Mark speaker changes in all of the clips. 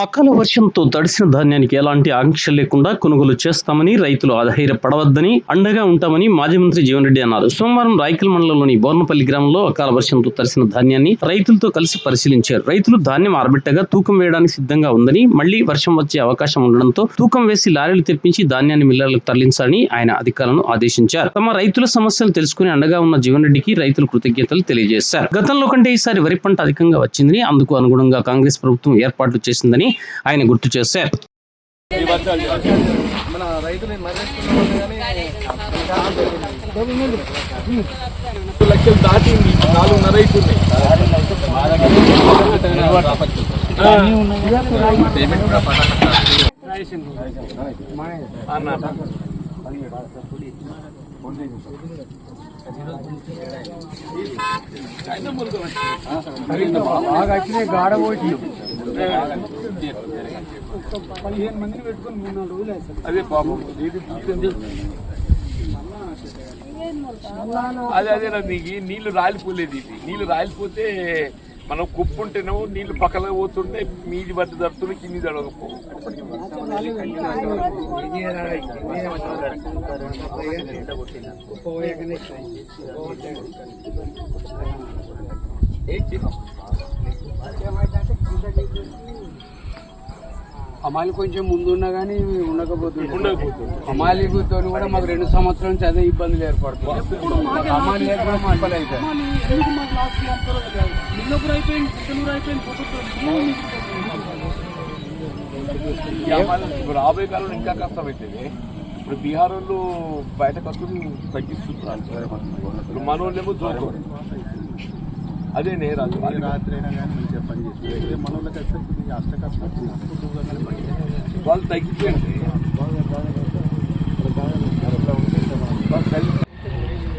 Speaker 1: అకాల వర్షంతో తడిసిన ధాన్యానికి ఎలాంటి ఆంక్ష లేకుండా కొనుగోలు చేస్తామని రైతులు అధైర్యపడవద్దని అండగా ఉంటామని మాజీ మంత్రి జీవన్ రెడ్డి అన్నారు. సోమవారం రాయకల్ మండలంలోని బోర్నపల్లి గ్రామంలో అకాల వర్షంతో తడిసిన ధాన్యాన్ని రైతులతో కలిసి పరిశీలించారు. రైతులు ధాన్యం ఆరబెట్టగా తూకం వేయడానికి సిద్ధంగా ఉందని మళ్ళీ వర్షం వచ్చే అవకాశం ఉండడంతో తూకం వేసి లారీలు తెప్పించి ధాన్యాన్ని మిల్లర్లకు తరలించాలని ఆయన అధికారులను ఆదేశించారు. తమ రైతుల సమస్యలు తెలుసుకుని అండగా ఉన్న జీవన్ రెడ్డికి రైతులు కృతజ్ఞతలు తెలియజేశారు. గతంలో కంటే ఈసారి వరి పంట అధికంగా వచ్చిందని అందుకు అనుగుణంగా కాంగ్రెస్ ప్రభుత్వం ఏర్పాట్లు చేసిందని ఆయన గుర్తు చేశారు.
Speaker 2: మన రైతులు లక్షలు దాటింది నాలుగున్నర అవుతుంది
Speaker 3: బాగా వచ్చినాయి గాడ పోయి
Speaker 2: అదే పాపం ఇది ఇది అదే అదే నీకు నీళ్ళు రాలిపోలేదు ఇది నీళ్ళు రాలిపోతే మనం కుప్పు నీళ్ళు పక్కన పోతుంటే మీది బట్టి జరుగుతుంది కింది జరగకపో.
Speaker 3: అమాలి కొంచెం ముందు ఉన్నా కానీ ఉండకపోతుంది అమాలితో కూడా మాకు రెండు సంవత్సరాల నుంచి అదే ఇబ్బందులు ఏర్పడుతుంది అమాలి లేకుండా మా ఇబ్బంది అవుతాయి
Speaker 2: ఈ అమ్మాయిలు ఇప్పుడు రాబోయే కాలంలో ఇంకా కష్టమవుతుంది ఇప్పుడు బీహార్ వాళ్ళు బయట ఖర్చులు తగ్గిస్తున్నారు. మన వాళ్ళేమో దూరం అదే నేరాలు
Speaker 4: రాత్రి అయినా కానీ మంచిగా పని అష్ట కష్టం
Speaker 2: వాళ్ళు తగ్గిపోయింది వాళ్ళు తగ్గి-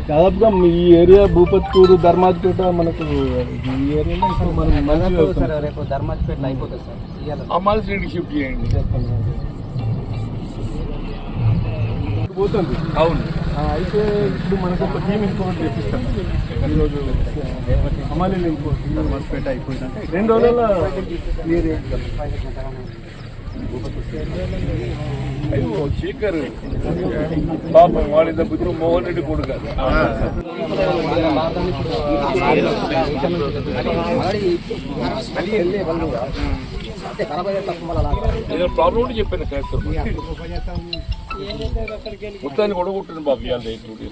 Speaker 4: దాదాపుగా ఈ ఏరియా భూపత్కూరు ధర్మాజ్పేట మనకు ఈ ఏరియాలో ఇప్పుడు మనం మంచిగా.
Speaker 3: రేపు ధర్మాజ్పేటలో అయిపోతుంది సార్.
Speaker 2: అమ్మాయిల సీట్కి షిఫ్ట్ చేయండి.
Speaker 4: పోతుంది.
Speaker 2: అవును.
Speaker 4: అయితే ఇప్పుడు మనకు ఒక టీం ఇంకోటి తెప్పిస్తాం. ఈరోజు అమాలీలు ఇంకో ధర్మాజ్పేట అయిపోయిందంటే రెండు రోజుల్లో క్లియర్
Speaker 2: శేఖర్. పాపం వాళ్ళ బుద్ధి మోహన్ రెడ్డి కొడుకు ప్రాబ్లం చెప్పాను సార్ మొత్తాన్ని కొడగొట్టాను బాబు ఇవాళ ఇప్పుడు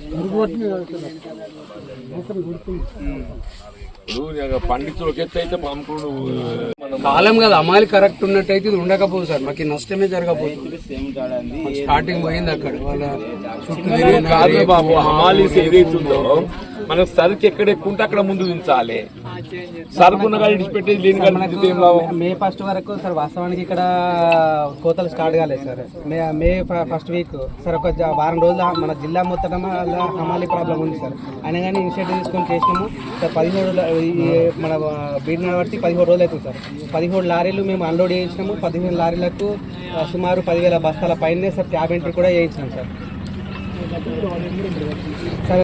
Speaker 2: పండితులు ఒక ఎత్తు అయితే
Speaker 3: కాలం కదా అమాలి కరెక్ట్ ఉన్నట్టయితే ఇది ఉండకపోదు సార్. మాకు నష్టమే జరగబోతుంది మాకు స్టార్టింగ్ పోయింది అక్కడ. వాళ్ళ చుట్టూ
Speaker 2: బాబు ఏదైతుందో మనకు సరుకు ఎక్కడ ఎక్కువ ఉంటే అక్కడ ముందు దించాలి. సరుకు ఇడిచిపెట్టేది లేని ఏం లాభం?
Speaker 5: మే ఫస్ట్ వరకు సార్ వాస్తవానికి ఇక్కడ కోతలు స్టార్ట్ కాలేదు sir. May May first week sir ఒక వారం రోజులు మన జిల్లా మొత్తం హమాలి ప్రాబ్లం ఉంది సార్. అయినా కానీ ఇనిషియేటివ్ తీసుకొని చేసినాము. సార్ పదిహేడు మన బీడ్ బట్టి పదిహేడు రోజులు అవుతుంది సార్. పదిహేడు లారీలు మేము అన్లోడ్ చేయించినాము. పదిహేను లారీలకు సుమారు పదివేల బస్తాల పైనే సార్ క్యాబ్ ఎంట్రీ కూడా చేయించినాం సార్. సార్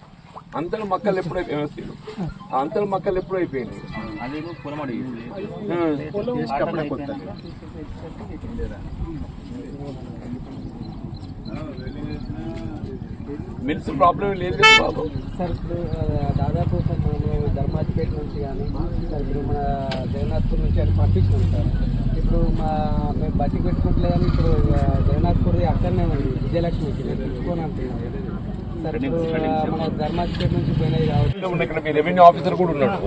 Speaker 2: అంతల మక్కలు ఎప్పుడు అయిపోయి- ఆ అంతల మక్కలు ఎప్పుడు అయిపోయింది. మిల్స్ ప్రాబ్లం లేదు కదా బాబు?
Speaker 5: సార్ ఇప్పుడు దాదాపు సార్ మేము ధర్మాజిపేట నుంచి కానీ సార్ ఇప్పుడు మన జగన్నాథ్పూర్ నుంచి అది పంపించినాం సార్. ఇప్పుడు మా మేము బట్టి పెట్టుకోవట్లేదని ఇప్పుడు జగన్నాథ్పూర్ అక్కడనే ఉంది విజయలక్ష్మికి. నేను తెచ్చుకొని
Speaker 2: ఇక్కడ మీ రెవెన్యూ ఆఫీసర్ కూడా ఉన్నాడు.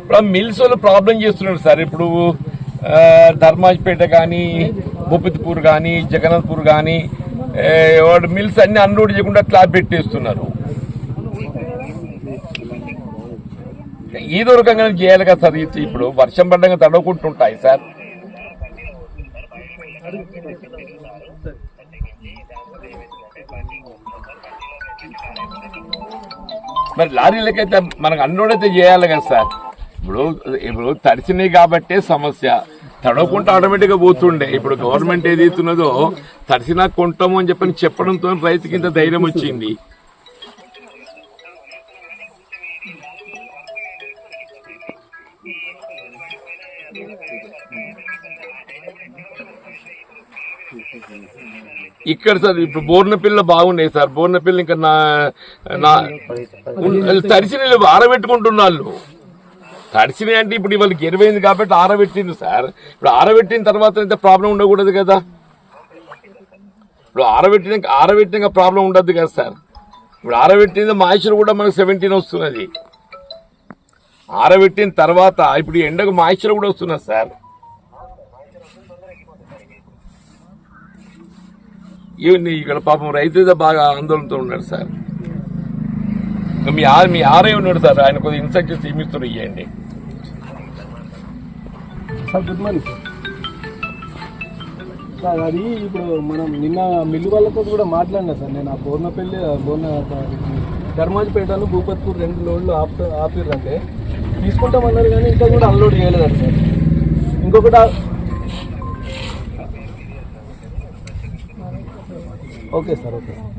Speaker 2: ఇప్పుడు ఆ మిల్స్ వాళ్ళు ప్రాబ్లం చేస్తున్నారు సార్. ఇప్పుడు ధర్మాజ్పేట కానీ భూపతిపూర్ కానీ జగన్నాథ్పూర్ కానీ వాడు మిల్స్ అన్ని అన్లోడ్ చేయకుండా క్లాబ్ పెట్టేస్తున్నారు. ఏదో రకంగా చేయాలి కదా సార్. ఇది ఇప్పుడు వర్షం పడ్డంగా తడవకుంటుంటాయి సార్. మరి లారీలకైతే మనకు అన్లోడ్ అయితే చేయాలి కదా సార్. ఇప్పుడు ఇప్పుడు తడిసినాయి కాబట్టే సమస్య. తడవకుండా ఆటోమేటిక్గా పోతుండే. ఇప్పుడు గవర్నమెంట్ ఏదైతున్నదో తడిసినా కొంటాము అని చెప్పని చెప్పడంతో రైతుకి ఇంత ధైర్యం వచ్చింది. ఇక్కడ సార్ ఇప్పుడు బోర్నపిల్ల బాగున్నాయి సార్. బోర్నపిల్ల ఇంకా నా నా తడిసి నీళ్ళు ఆరబెట్టుకుంటున్నారు తడిసినాయి అంటే ఇప్పుడు వాళ్ళకి ఎరువైంది కాబట్టి ఆరబెట్టింది సార్. ఇప్పుడు ఆరబెట్టిన తర్వాత ఇంత ప్రాబ్లం ఉండకూడదు కదా. ఇప్పుడు ఆరబెట్టిన ఆరబెట్టినాక ప్రాబ్లం ఉండదు కదా సార్. ఇప్పుడు ఆరబెట్టిన మాయిశ్చర్ కూడా మనకు సెవెంటీన్ వస్తున్నది. ఆరబెట్టిన తర్వాత ఇప్పుడు ఎండకు మాయిశ్చర్ కూడా వస్తున్నది సార్. ఈవెన్ ఇక్కడ పాపం రైతు బాగా ఆందోళనతో ఉన్నాడు సార్. మీ ఆ మీ ఆరే ఉన్నాడు సార్. ఆయన కొద్దిగా ఇన్స్ట్రక్షన్ ఏమిస్తారు ఇవ్వండి
Speaker 4: సార్ గుడ్ మార్నింగ్. సార్ అది ఇప్పుడు మనం నిన్న మిల్లు వాళ్ళతో కూడా మాట్లాడినా సార్. నేను ఆ బోర్నపల్లి బోర్న ధర్మాజపేటలో భూపత్పూర్ రెండు లోడ్లు ఆప్ ఆపిర్రంటే తీసుకుంటామన్నారు కానీ ఇంకా కూడా అన్లోడ్ చేయలేదండి సార్. ఇంకొకటి ఆ- ఓకే సార్ ఓకే సార్